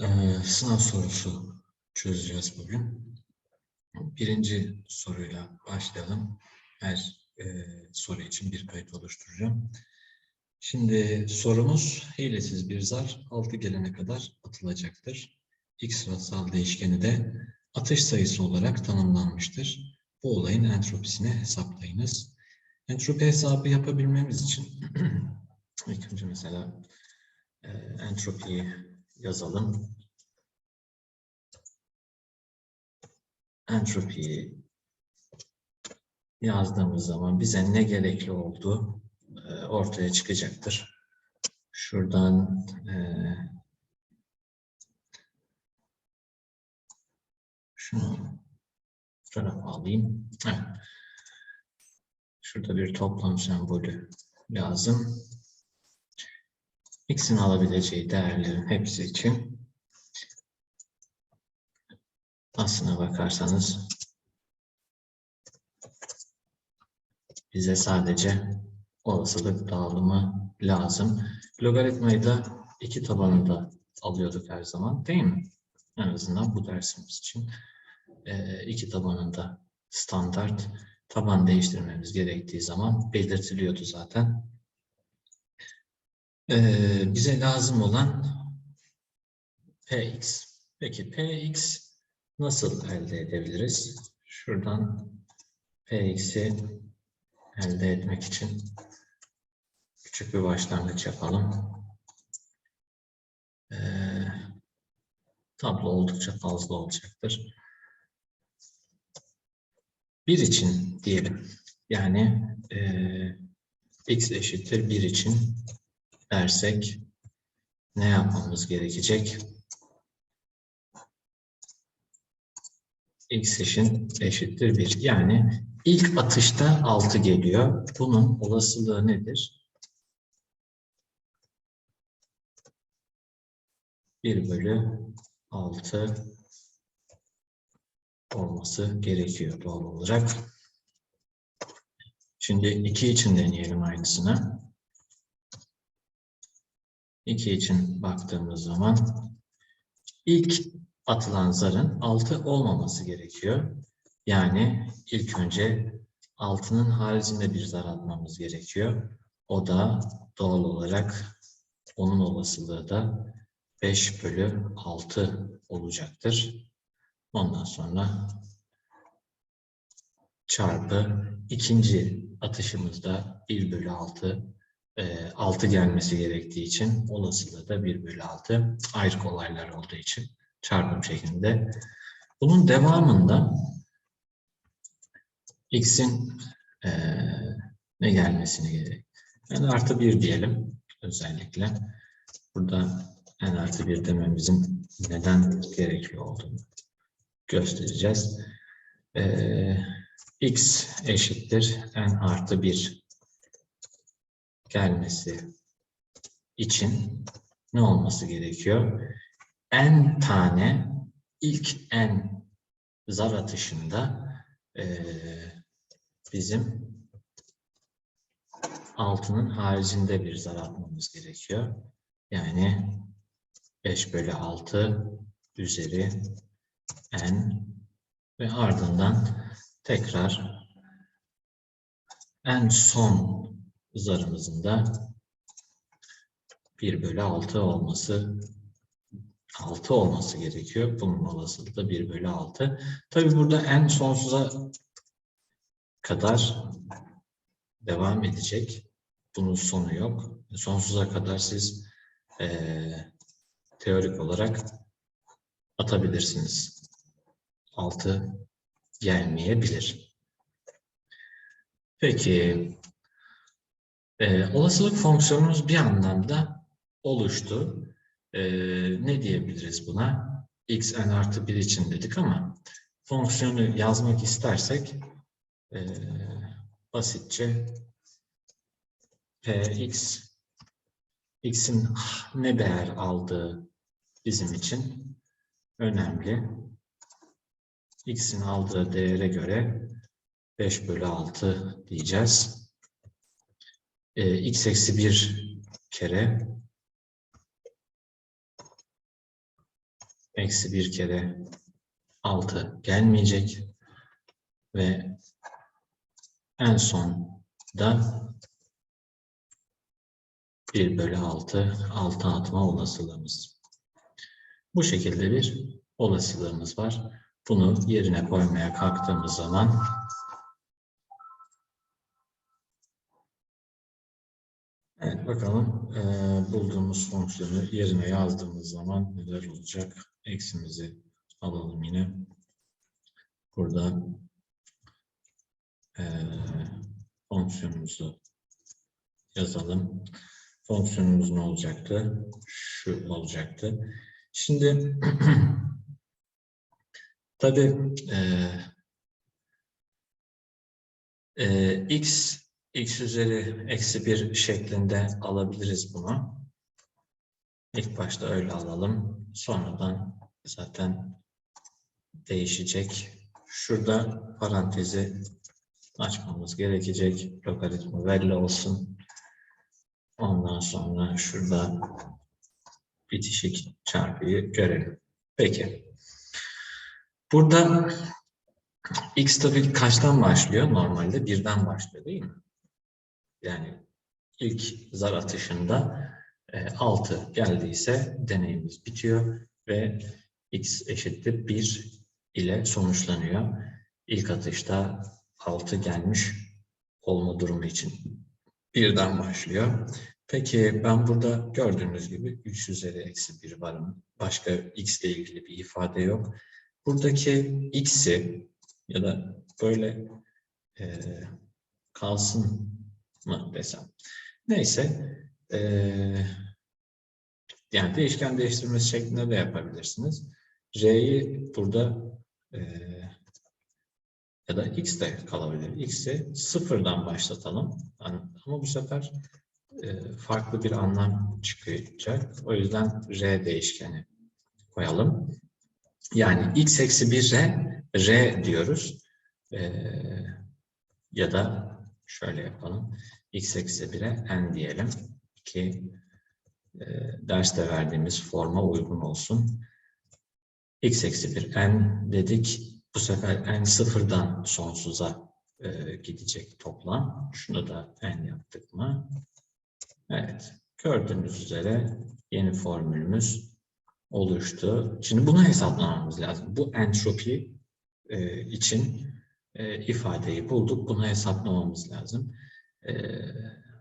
Ee, sınav sorusu çözeceğiz bugün. Birinci soruyla başlayalım. Her e, soru için bir kayıt oluşturacağım. Şimdi sorumuz hilesiz bir zar 6 gelene kadar atılacaktır. X rastsal değişkeni de atış sayısı olarak tanımlanmıştır. Bu olayın entropisini hesaplayınız. Entropi hesabı yapabilmemiz için ilk önce mesela e, entropiyi yazalım. Entropiyi yazdığımız zaman bize ne gerekli olduğu e, ortaya çıkacaktır. Şuradan e, şunu tarafa alayım. Şurada bir toplam sembolü lazım. X'in alabileceği değerlerin hepsi için aslına bakarsanız bize sadece olasılık dağılımı lazım. Logaritmayı da iki tabanında alıyorduk her zaman değil mi? En azından bu dersimiz için e, iki tabanında standart taban değiştirmemiz gerektiği zaman belirtiliyordu zaten. E, bize lazım olan Px. Peki Px nasıl elde edebiliriz? Şuradan Px'i elde etmek için küçük bir başlangıç yapalım. Ee, tablo oldukça fazla olacaktır. Bir için diyelim. Yani e, x eşittir bir için dersek ne yapmamız gerekecek? x eşittir 1. Yani ilk atışta 6 geliyor. Bunun olasılığı nedir? 1 bölü 6 olması gerekiyor doğal olarak. Şimdi 2 için deneyelim aynısını. 2 için baktığımız zaman ilk atılan zarın 6 olmaması gerekiyor. Yani ilk önce 6'nın haricinde bir zar atmamız gerekiyor. O da doğal olarak onun olasılığı da 5 bölü 6 olacaktır. Ondan sonra çarpı ikinci atışımızda 1 bölü 6 6 gelmesi gerektiği için olasılığı da 1 bölü 6 ayrı olaylar olduğu için çarpım şeklinde. Bunun devamında x'in e, ne gelmesini gerek. n artı 1 diyelim özellikle. Burada n artı 1 dememizin neden gerekli olduğunu göstereceğiz. E, x eşittir n artı 1 gelmesi için ne olması gerekiyor? n tane ilk n zar atışında e, bizim altının haricinde bir zar atmamız gerekiyor. Yani 5 bölü 6 üzeri n ve ardından tekrar en son zarımızın da 1 bölü 6 olması 6 olması gerekiyor. Bunun olasılığı da 1 bölü 6. Tabi burada en sonsuza kadar devam edecek. Bunun sonu yok. Sonsuza kadar siz e, teorik olarak atabilirsiniz. 6 gelmeyebilir. Peki e, olasılık fonksiyonumuz bir anlamda oluştu. E, ne diyebiliriz buna? x n artı 1 için dedik ama fonksiyonu yazmak istersek e, basitçe px x'in ne değer aldığı bizim için önemli. x'in aldığı değere göre 5 bölü 6 diyeceğiz. E, x eksi 1 kere eksi bir kere 6 gelmeyecek ve en son da 1 bölü 6 altı atma olasılığımız. Bu şekilde bir olasılığımız var. Bunu yerine koymaya kalktığımız zaman bakalım eee, bulduğumuz fonksiyonu yerine yazdığımız zaman neler olacak? Eksimizi alalım yine. Burada eee fonksiyonumuzu yazalım. Fonksiyonumuz ne olacaktı? Şu olacaktı. Şimdi tabii eee eee, x x üzeri eksi 1 şeklinde alabiliriz bunu. İlk başta öyle alalım. Sonradan zaten değişecek. Şurada parantezi açmamız gerekecek. Logaritma belli olsun. Ondan sonra şurada bitişik çarpıyı görelim. Peki. Burada x tabii kaçtan başlıyor? Normalde birden başlıyor değil mi? Yani ilk zar atışında e, 6 geldiyse deneyimiz bitiyor ve x eşittir 1 ile sonuçlanıyor. İlk atışta 6 gelmiş olma durumu için birden başlıyor. Peki ben burada gördüğünüz gibi 3 üzeri eksi 1 varım. Başka x ile ilgili bir ifade yok. Buradaki x'i ya da böyle e, kalsın mı desem. Neyse. eee, yani değişken değiştirmesi şeklinde de yapabilirsiniz. R'yi burada eee, ya da x de kalabilir. X'i sıfırdan başlatalım. An- Ama bu sefer eee, farklı bir anlam çıkacak. O yüzden R değişkeni koyalım. Yani x eksi 1 R, R diyoruz. Eee, ya da şöyle yapalım. x eksi 1'e n diyelim ki e, derste verdiğimiz forma uygun olsun. x eksi 1 n dedik. Bu sefer n sıfırdan sonsuza e, gidecek toplam. Şunu da n yaptık mı? Evet. Gördüğünüz üzere yeni formülümüz oluştu. Şimdi bunu hesaplamamız lazım. Bu entropi e, için e, ifadeyi bulduk. Bunu hesaplamamız lazım. E,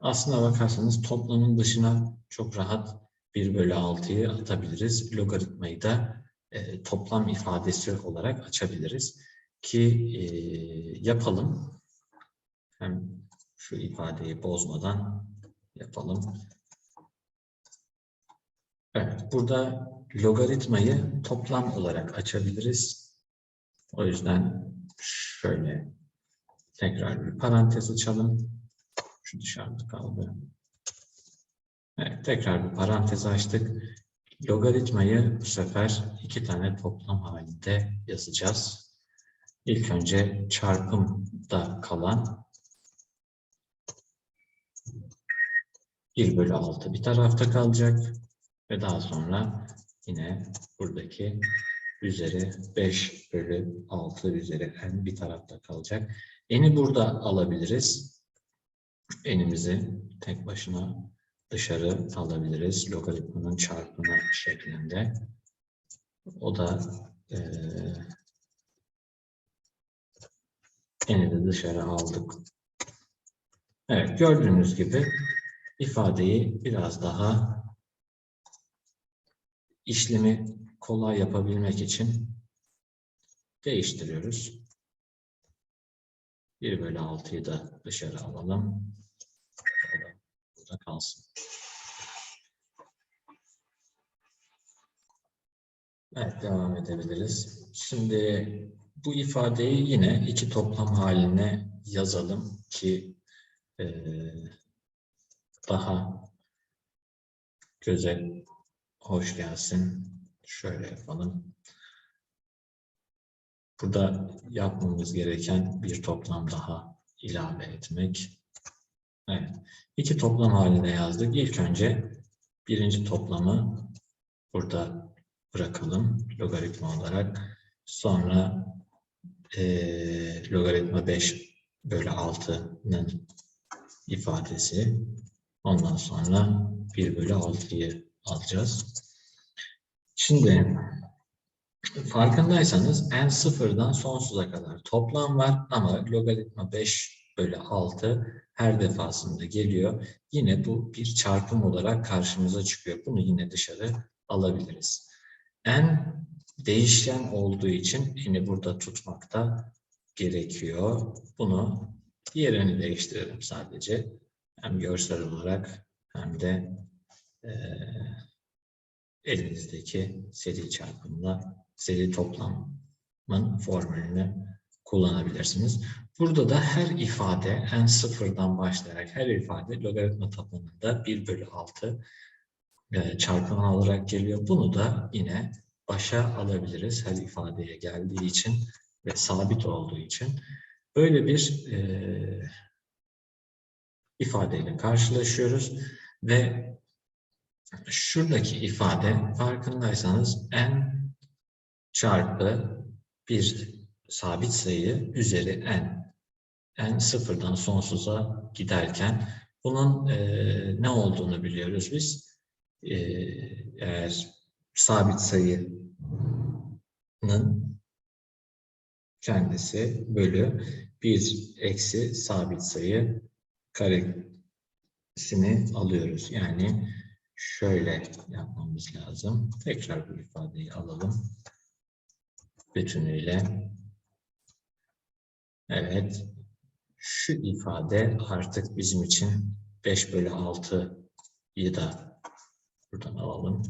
aslına bakarsanız toplamın dışına çok rahat 1 bölü 6'yı atabiliriz. Logaritmayı da e, toplam ifadesi olarak açabiliriz. Ki e, yapalım. Hem şu ifadeyi bozmadan yapalım. Evet, burada logaritmayı toplam olarak açabiliriz. O yüzden şöyle tekrar bir parantez açalım. Şu dışarıda kaldı. Evet, tekrar bir parantez açtık. Logaritmayı bu sefer iki tane toplam halinde yazacağız. İlk önce çarpımda kalan 1 bölü 6 bir tarafta kalacak ve daha sonra yine buradaki üzeri 5 bölü 6 üzeri n bir tarafta kalacak. N'i burada alabiliriz. N'imizi tek başına dışarı alabiliriz. Logaritmanın çarpımı şeklinde. O da eee N'i de dışarı aldık. Evet gördüğünüz gibi ifadeyi biraz daha işlemi kolay yapabilmek için değiştiriyoruz. 1 bölü 6'yı da dışarı alalım. Burada kalsın. Evet, devam edebiliriz. Şimdi bu ifadeyi yine iki toplam haline yazalım ki eee, daha göze hoş gelsin. Şöyle yapalım. Burada yapmamız gereken bir toplam daha ilave etmek. Evet. İki toplam haline yazdık. İlk önce birinci toplamı burada bırakalım logaritma olarak. Sonra eee logaritma 5 bölü 6'nın ifadesi. Ondan sonra 1 bölü 6'yı alacağız. Şimdi farkındaysanız n sıfırdan sonsuza kadar toplam var ama logaritma 5 bölü 6 her defasında geliyor. Yine bu bir çarpım olarak karşımıza çıkıyor. Bunu yine dışarı alabiliriz. n değişken olduğu için yine burada tutmakta gerekiyor. Bunu yerini değiştirelim sadece. Hem görsel olarak hem de eee elinizdeki seri çarpımla seri toplamın formülünü kullanabilirsiniz. Burada da her ifade n sıfırdan başlayarak her ifade logaritma tabanında 1 bölü 6 e, çarpımı olarak geliyor. Bunu da yine başa alabiliriz her ifadeye geldiği için ve sabit olduğu için. Böyle bir e, ifadeyle karşılaşıyoruz ve şuradaki ifade farkındaysanız n çarpı bir sabit sayı üzeri n. n sıfırdan sonsuza giderken bunun e, ne olduğunu biliyoruz biz. E, eğer sabit sayının kendisi bölü bir eksi sabit sayı karesini alıyoruz. Yani şöyle yapmamız lazım. Tekrar bu ifadeyi alalım. Bütünüyle. Evet. Şu ifade artık bizim için 5 bölü 6'yı da buradan alalım.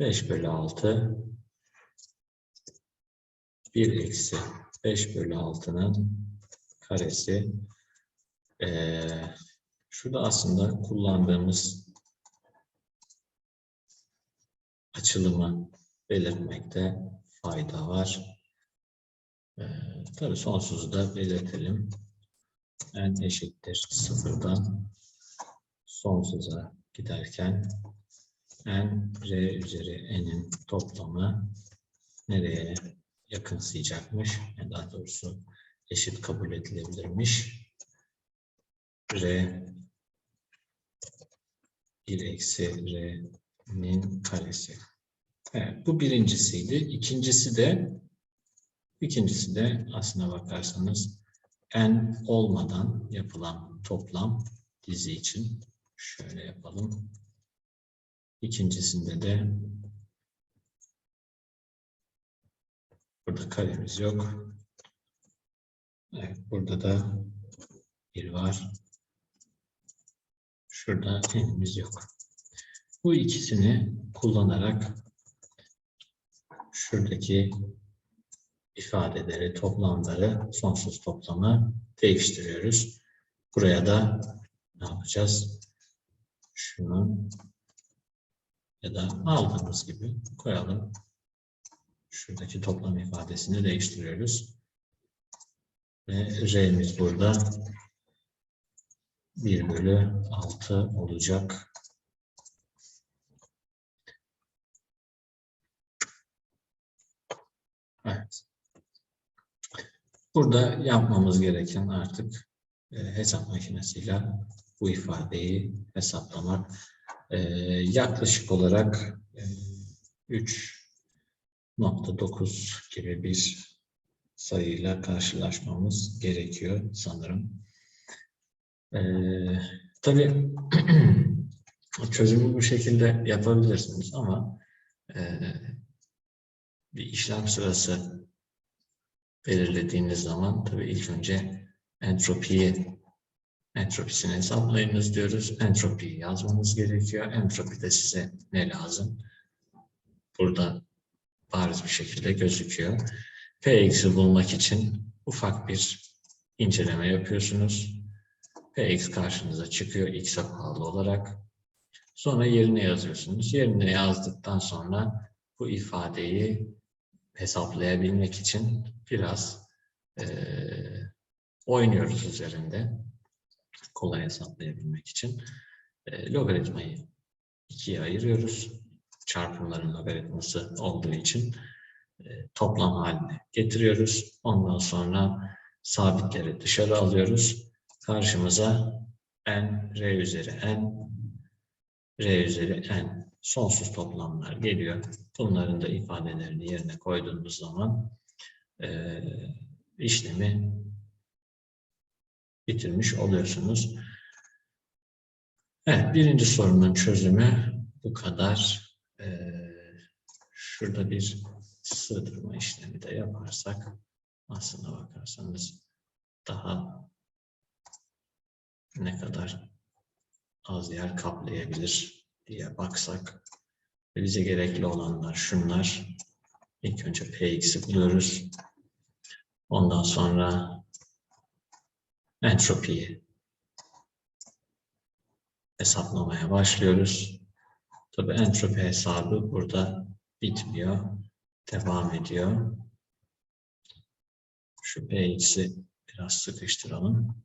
Beş bölü altı bir eksi 5 bölü 6'nın karesi. Ee, şurada aslında kullandığımız açılımı belirtmekte fayda var. Ee, tabii sonsuzu da belirtelim. n eşittir sıfırdan sonsuza giderken n r üzeri n'in toplamı nereye yakınsayacakmış. Yani daha doğrusu eşit kabul edilebilirmiş. R 1 eksi R'nin karesi. Evet, bu birincisiydi. İkincisi de ikincisi de aslına bakarsanız n olmadan yapılan toplam dizi için şöyle yapalım. İkincisinde de Burada karemiz yok. Evet, burada da bir var. Şurada n'imiz yok. Bu ikisini kullanarak şuradaki ifadeleri, toplamları, sonsuz toplamı değiştiriyoruz. Buraya da ne yapacağız? Şunu ya da aldığımız gibi koyalım. Şuradaki toplam ifadesini değiştiriyoruz. Ve R'miz burada 1 bölü 6 olacak. Evet. Burada yapmamız gereken artık e, hesap makinesiyle bu ifadeyi hesaplamak. E, yaklaşık olarak e, 3.9 gibi bir sayıyla karşılaşmamız gerekiyor sanırım. E, tabii çözümü bu şekilde yapabilirsiniz ama e, bir işlem sırası belirlediğiniz zaman tabii ilk önce entropiyi entropisini hesaplayınız diyoruz. Entropiyi yazmanız gerekiyor. Entropi de size ne lazım? Burada bariz bir şekilde gözüküyor. Px'i bulmak için ufak bir inceleme yapıyorsunuz. Px karşınıza çıkıyor x'e bağlı olarak. Sonra yerine yazıyorsunuz. Yerine yazdıktan sonra bu ifadeyi hesaplayabilmek için biraz e, oynuyoruz üzerinde. kolay hesaplayabilmek için. E, logaritmayı ikiye ayırıyoruz. Çarpımların logaritması olduğu için e, toplam haline getiriyoruz. Ondan sonra sabitleri dışarı alıyoruz. Karşımıza n, r üzeri n, r üzeri n sonsuz toplamlar geliyor. Bunların da ifadelerini yerine koyduğumuz zaman e, işlemi bitirmiş oluyorsunuz. Evet, birinci sorunun çözümü bu kadar. Ee, şurada bir sığdırma işlemi de yaparsak aslına bakarsanız daha ne kadar az yer kaplayabilir diye baksak bize gerekli olanlar şunlar. İlk önce Px'i buluyoruz. Ondan sonra entropiyi hesaplamaya başlıyoruz. Tabii entropi hesabı burada bitmiyor. Devam ediyor. Şu Px'i biraz sıkıştıralım.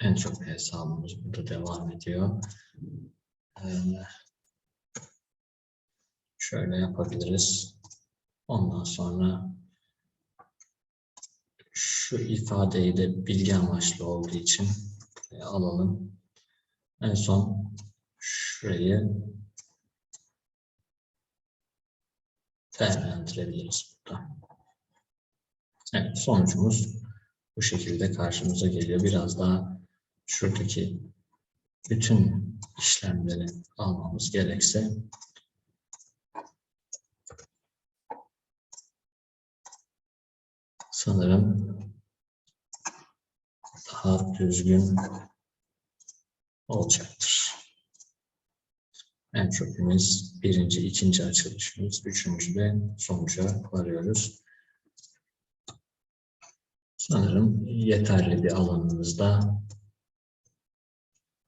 Entropi hesabımız burada devam ediyor. Ee, şöyle yapabiliriz. Ondan sonra şu ifadeyi de bilgi amaçlı olduğu için alalım. En son şurayı değerlendirebiliriz burada. Evet, sonucumuz bu şekilde karşımıza geliyor. Biraz daha şuradaki bütün işlemleri almamız gerekse sanırım daha düzgün olacaktır. Entropimiz birinci, ikinci açılışımız, üçüncü de sonuca varıyoruz. Sanırım yeterli bir alanımızda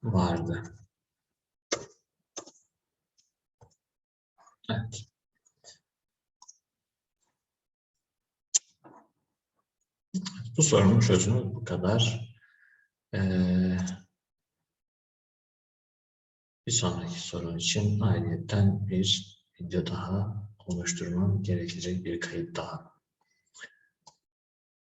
vardı. Evet. Bu sorunun çözümü bu kadar. Ee, bir sonraki sorun için ayrıyetten bir video daha oluşturmam gerekecek bir kayıt daha